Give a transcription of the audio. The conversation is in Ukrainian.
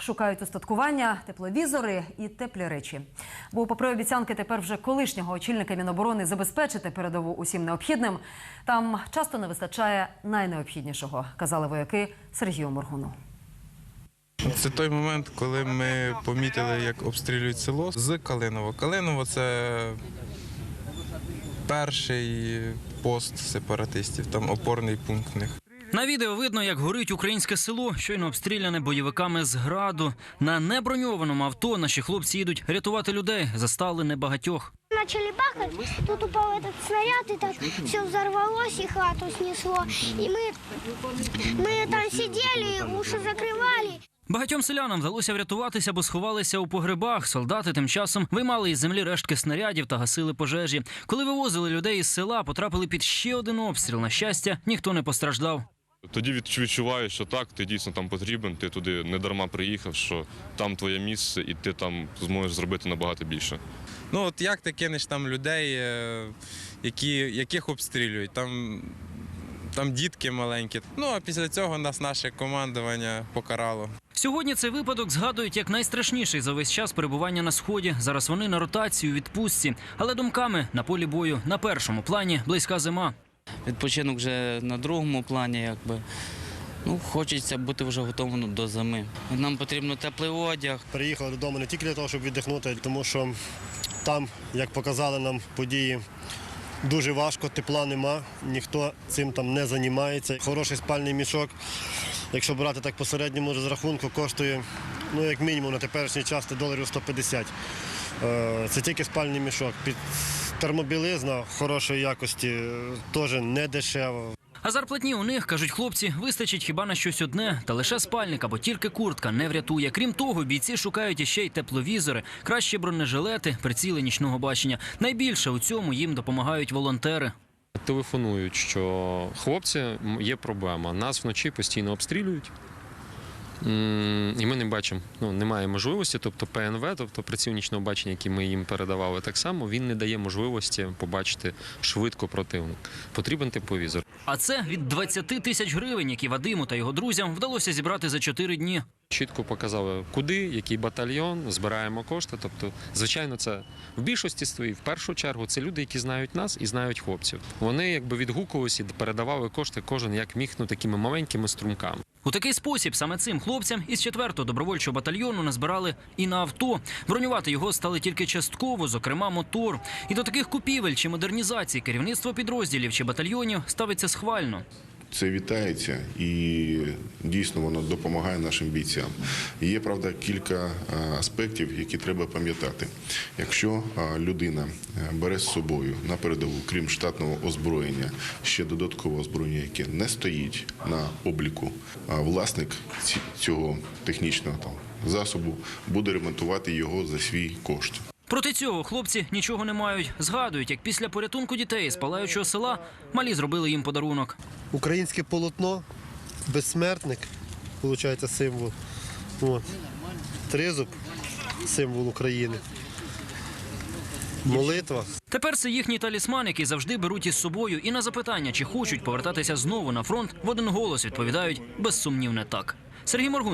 Шукають устаткування, тепловізори і теплі речі. Бо, попри обіцянки тепер вже колишнього очільника Міноборони забезпечити передову усім необхідним, там часто не вистачає найнеобхіднішого, казали вояки Сергію Моргуну. Це той момент, коли ми помітили, як обстрілюють село з Калинова. Калиново це перший пост сепаратистів, там опорний пункт них. На відео видно, як горить українське село, щойно обстріляне бойовиками з граду. На неброньованому авто наші хлопці їдуть рятувати людей. Застали небагатьох. Начали бахать, тут упал этот снаряд, и так все взорвалось, и хату снесло. И мы, мы там сидели, уши закрывали. Багатьом селянам вдалося врятуватися, бо сховалися у погребах. Солдати тим часом виймали із землі рештки снарядів та гасили пожежі. Коли вивозили людей із села, потрапили під ще один обстріл. На щастя, ніхто не постраждав. Тоді відч- відчуваєш, що так, ти дійсно там потрібен, ти туди не дарма приїхав, що там твоє місце, і ти там зможеш зробити набагато більше. Ну от як ти кинеш там людей, е, які, яких обстрілюють? Там, там дітки маленькі. Ну а після цього нас наше командування покарало. Сьогодні цей випадок згадують як найстрашніший за весь час перебування на сході. Зараз вони на ротації відпустці, але думками на полі бою на першому плані близька зима. Відпочинок вже на другому плані, якби. Ну, хочеться бути вже готовим до зими. Нам потрібно теплий одяг, Приїхали додому не тільки для того, щоб віддихнути, тому що там, як показали нам події, дуже важко, тепла нема, ніхто цим там не займається. Хороший спальний мішок, якщо брати так по середньому розрахунку, коштує ну, як мінімум на теперішній час доларів 150. Е, Це тільки спальний мішок. Термобілизна хорошої якості теж не дешево. А зарплатні у них кажуть хлопці, вистачить хіба на щось одне, та лише спальник або тільки куртка не врятує. Крім того, бійці шукають іще й тепловізори, кращі бронежилети, приціли нічного бачення. Найбільше у цьому їм допомагають волонтери. Телефонують, що хлопці є проблема. Нас вночі постійно обстрілюють. І ми не бачимо, ну немає можливості. Тобто ПНВ, тобто приціл нічного бачення, який ми їм передавали, так само він не дає можливості побачити швидко противник. Потрібен тепловізор. А це від 20 тисяч гривень, які Вадиму та його друзям вдалося зібрати за 4 дні. Чітко показали, куди, який батальйон, збираємо кошти. Тобто, звичайно, це в більшості своїй, в першу чергу, це люди, які знають нас і знають хлопців. Вони якби відгукувалися і передавали кошти кожен як міг, ну такими маленькими струмками. У такий спосіб саме цим хлопцям із 4-го добровольчого батальйону назбирали і на авто. Бронювати його стали тільки частково, зокрема мотор. І до таких купівель чи модернізацій керівництво підрозділів чи батальйонів ставиться схвально. Це вітається і дійсно воно допомагає нашим бійцям. Є правда кілька аспектів, які треба пам'ятати. Якщо людина е, бере з собою на передову, крім штатного озброєння, ще додаткове озброєння, яке не стоїть на обліку, власник цього технічного засобу буде ремонтувати його за свій кошт. Проти цього хлопці нічого не мають. Згадують, як після порятунку дітей з палаючого села малі зробили їм подарунок. Українське полотно, безсмертник, виходить символ. От. Тризуб символ України. Молитва. Тепер це їхній талісман, який завжди беруть із собою, і на запитання, чи хочуть повертатися знову на фронт, в один голос відповідають безсумнівне так. Сергій Моргун.